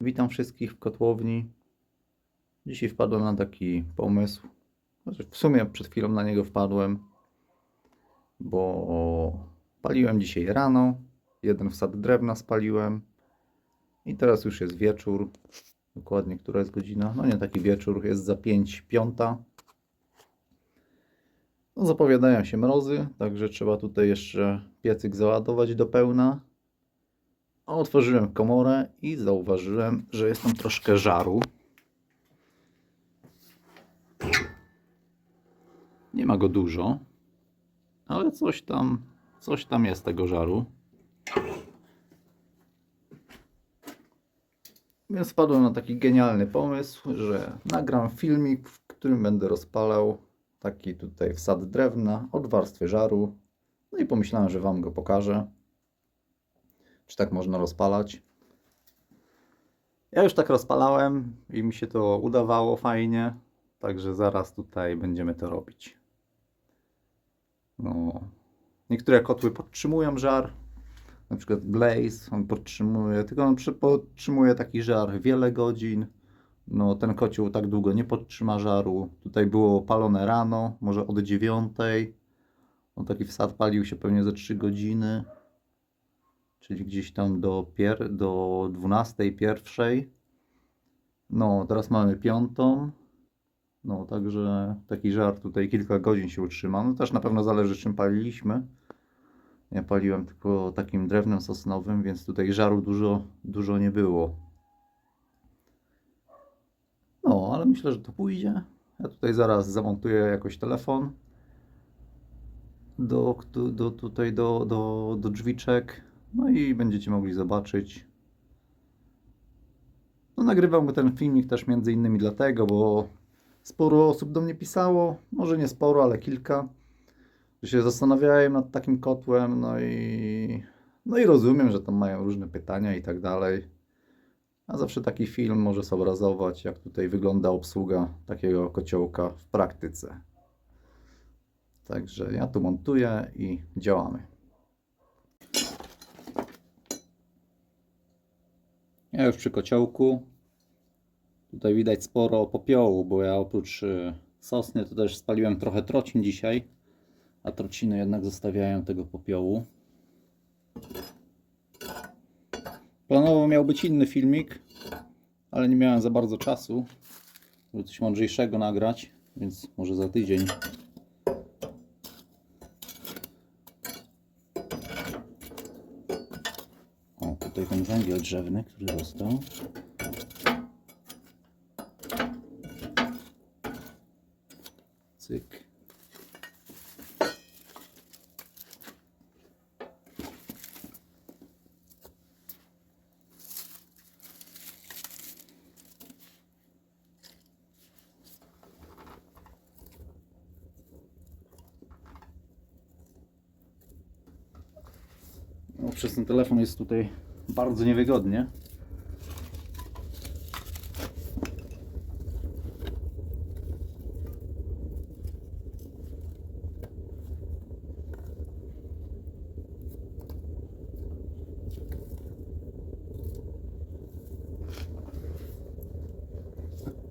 Witam wszystkich w kotłowni. Dzisiaj wpadłem na taki pomysł. Znaczy, w sumie przed chwilą na niego wpadłem, bo paliłem dzisiaj rano. Jeden wsad drewna spaliłem. I teraz już jest wieczór. Dokładnie, która jest godzina? No nie taki wieczór, jest za 5, piąta. No, zapowiadają się mrozy, także trzeba tutaj jeszcze piecyk załadować do pełna. Otworzyłem komorę i zauważyłem, że jest tam troszkę żaru. Nie ma go dużo, ale coś tam, coś tam jest tego żaru. Więc wpadłem na taki genialny pomysł, że nagram filmik, w którym będę rozpalał taki tutaj wsad drewna od warstwy żaru. No i pomyślałem, że Wam go pokażę czy tak można rozpalać. Ja już tak rozpalałem i mi się to udawało fajnie, także zaraz tutaj będziemy to robić. No. Niektóre kotły podtrzymują żar, na przykład Blaze, on podtrzymuje, tylko on podtrzymuje taki żar wiele godzin. No, ten kocioł tak długo nie podtrzyma żaru. Tutaj było palone rano, może od dziewiątej. No, taki wsad palił się pewnie za 3 godziny czyli gdzieś tam do, pier do 12, pierwszej. No, teraz mamy piątą. No, także taki żar tutaj kilka godzin się utrzyma. No też na pewno zależy czym paliliśmy. Ja paliłem tylko takim drewnem sosnowym, więc tutaj żaru dużo, dużo nie było. No, ale myślę, że to pójdzie. Ja tutaj zaraz zamontuję jakoś telefon do, do tutaj do, do, do drzwiczek. No i będziecie mogli zobaczyć. No, nagrywam ten filmik też między innymi dlatego, bo sporo osób do mnie pisało, może nie sporo, ale kilka, że się zastanawiałem nad takim kotłem, no i no i rozumiem, że tam mają różne pytania i tak dalej. A zawsze taki film może zobrazować, jak tutaj wygląda obsługa takiego kociołka w praktyce. Także ja tu montuję i działamy. Ja już przy kociołku. Tutaj widać sporo popiołu, bo ja oprócz y, sosny to też spaliłem trochę trocin dzisiaj. A trociny jednak zostawiają tego popiołu. Planowo miał być inny filmik, ale nie miałem za bardzo czasu, żeby coś mądrzejszego nagrać, więc może za tydzień. O, węgiel drzewny, który został. Cyk. No, przez ten telefon jest tutaj bardzo niewygodnie.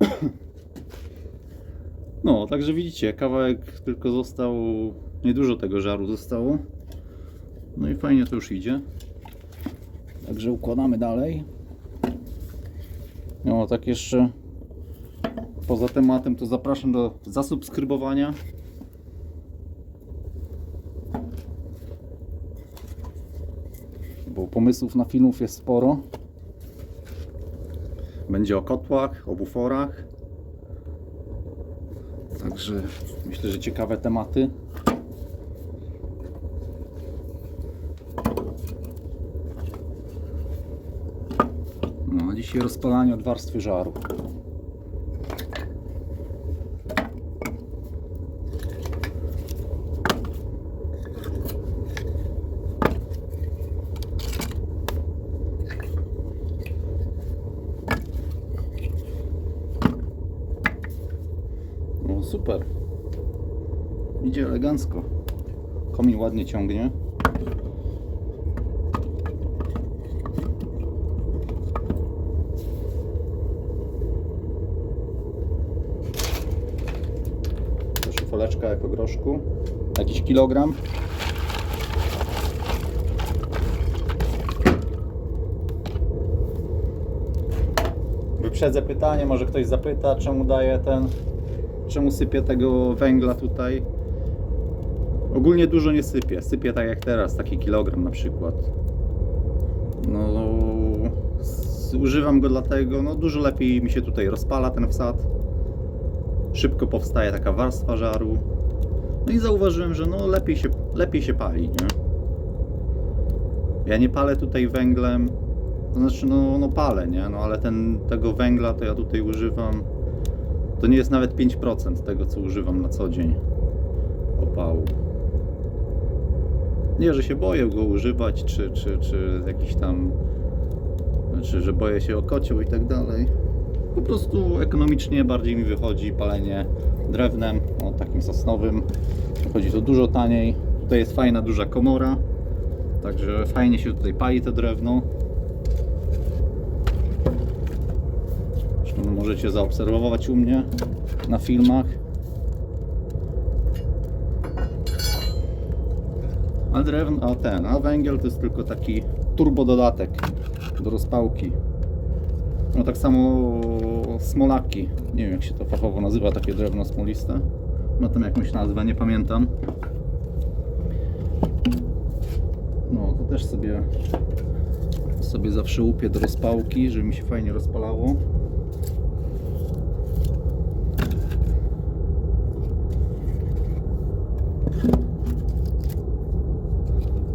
No, także widzicie, kawałek tylko został, niedużo tego żaru zostało. No i fajnie to już idzie. Także układamy dalej. No, tak jeszcze poza tematem to zapraszam do zasubskrybowania. Bo pomysłów na filmów jest sporo. Będzie o kotłach, o buforach. Także myślę, że ciekawe tematy. Dzisiaj rozpalanie od warstwy żaru. No super. Idzie elegancko. Komin ładnie ciągnie. Jako groszku. Jakiś kilogram. Wyprzedzę pytanie, może ktoś zapyta, czemu daję ten, czemu sypię tego węgla tutaj. Ogólnie dużo nie sypię, sypię tak jak teraz, taki kilogram na przykład. No, używam go dlatego, no dużo lepiej mi się tutaj rozpala ten wsad. Szybko powstaje taka warstwa żaru. No i zauważyłem, że no lepiej się, lepiej się pali, nie? Ja nie palę tutaj węglem, to znaczy no, no palę, nie? No ale ten, tego węgla to ja tutaj używam, to nie jest nawet 5% tego, co używam na co dzień opału. Nie, że się boję go używać, czy, czy, czy jakiś tam, czy że boję się o kocioł i tak dalej. Po prostu ekonomicznie bardziej mi wychodzi palenie drewnem, o takim sosnowym. Wychodzi to dużo taniej. Tutaj jest fajna, duża komora, także fajnie się tutaj pali to drewno. Zresztą możecie zaobserwować u mnie na filmach. A drewno, a ten, a węgiel to jest tylko taki turbo dodatek do rozpałki. No tak samo smolaki. Nie wiem jak się to fachowo nazywa, takie drewno smoliste. Ma tam jakąś nazwę, nie pamiętam. No to też sobie sobie zawsze łupię do rozpałki, żeby mi się fajnie rozpalało.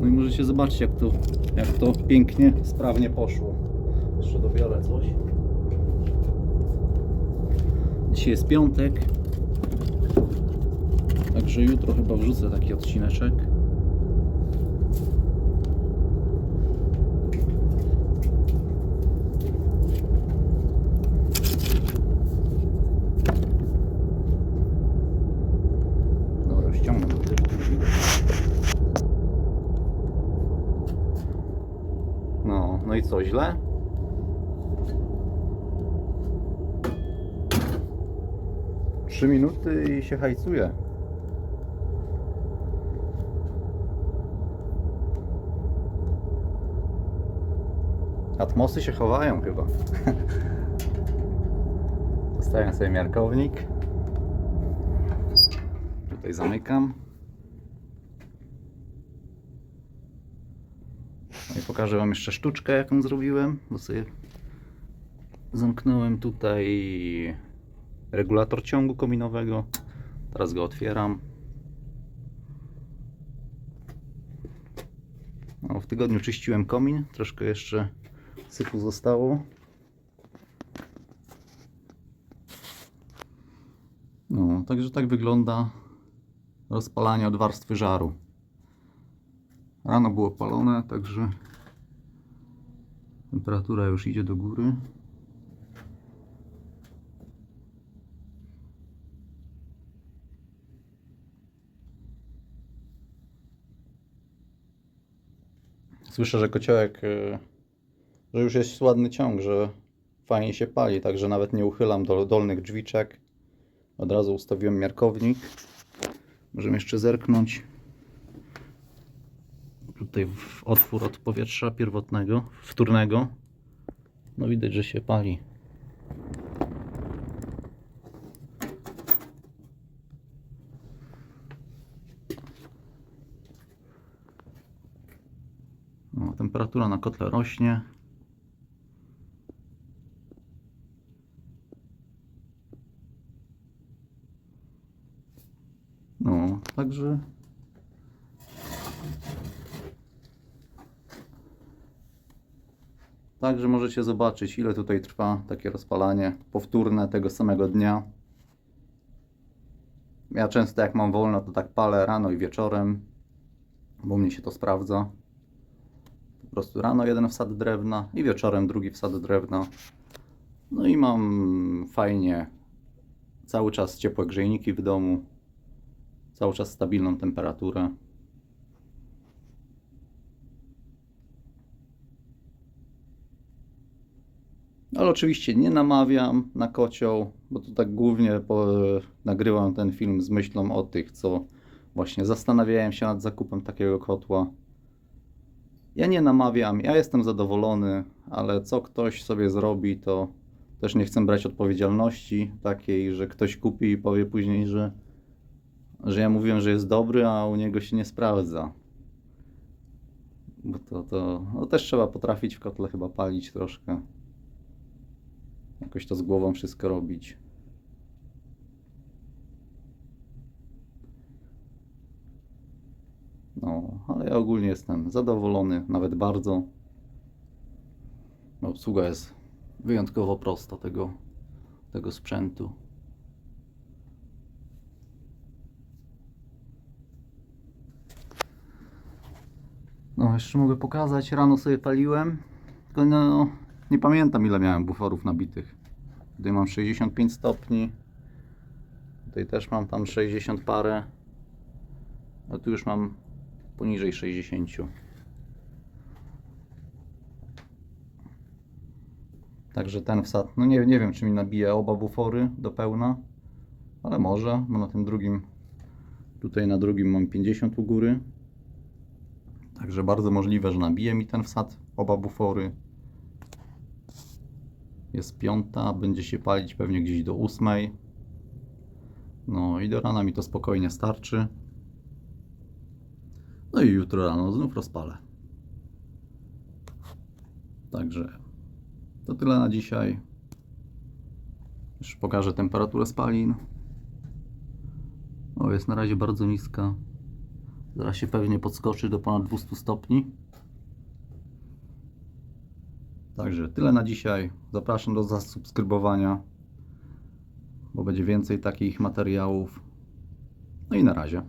No i możecie zobaczyć jak to, jak to pięknie, sprawnie poszło. Jeszcze dobiorę coś. Dzisiaj jest piątek. Także jutro chyba wrzucę taki odcineczek. Dobra. No, no i co, źle? Trzy minuty i się hajcuje. Atmosy się chowają chyba. Zostawiam sobie miarkownik. Tutaj zamykam. No i pokażę Wam jeszcze sztuczkę, jaką zrobiłem, bo sobie zamknąłem tutaj regulator ciągu kominowego. Teraz go otwieram. No, w tygodniu czyściłem komin, troszkę jeszcze syfu zostało. No, także tak wygląda rozpalanie od warstwy żaru. Rano było palone, także temperatura już idzie do góry. Słyszę, że kociołek, y, że już jest ładny ciąg, że fajnie się pali, także nawet nie uchylam do dolnych drzwiczek. Od razu ustawiłem miarkownik. Możemy jeszcze zerknąć tutaj w otwór od powietrza pierwotnego, wtórnego. No widać, że się pali. No, temperatura na kotle rośnie. No, także Także możecie zobaczyć, ile tutaj trwa takie rozpalanie powtórne tego samego dnia. Ja często jak mam wolno, to tak palę rano i wieczorem, bo mnie się to sprawdza. Po prostu rano jeden wsad drewna i wieczorem drugi wsad drewna. No i mam fajnie cały czas ciepłe grzejniki w domu, cały czas stabilną temperaturę. Ale oczywiście nie namawiam na kocioł, bo to tak głównie po, nagrywam ten film z myślą o tych, co właśnie zastanawiają się nad zakupem takiego kotła. Ja nie namawiam, ja jestem zadowolony, ale co ktoś sobie zrobi, to też nie chcę brać odpowiedzialności takiej, że ktoś kupi i powie później, że, że ja mówiłem, że jest dobry, a u niego się nie sprawdza. Bo to, to no też trzeba potrafić w kotle chyba palić troszkę. Jakoś to z głową wszystko robić. No, ale ja ogólnie jestem zadowolony, nawet bardzo. Obsługa jest wyjątkowo prosta tego, tego sprzętu. No, jeszcze mogę pokazać. Rano sobie paliłem. Tylko no, nie pamiętam ile miałem buforów nabitych. Tutaj mam 65 stopni. Tutaj też mam tam 60 parę. A tu już mam poniżej 60. Także ten wsad, no nie, nie wiem czy mi nabije oba bufory do pełna, ale może, bo na tym drugim, tutaj na drugim mam 50 u góry. Także bardzo możliwe, że nabije mi ten wsad oba bufory. Jest piąta, będzie się palić pewnie gdzieś do ósmej. No i do rana mi to spokojnie starczy. No i jutro rano znów rozpalę. Także to tyle na dzisiaj. Już pokażę temperaturę spalin. O, jest na razie bardzo niska. Zaraz się pewnie podskoczy do ponad 200 stopni. Także tyle na dzisiaj. Zapraszam do zasubskrybowania, bo będzie więcej takich materiałów. No i na razie.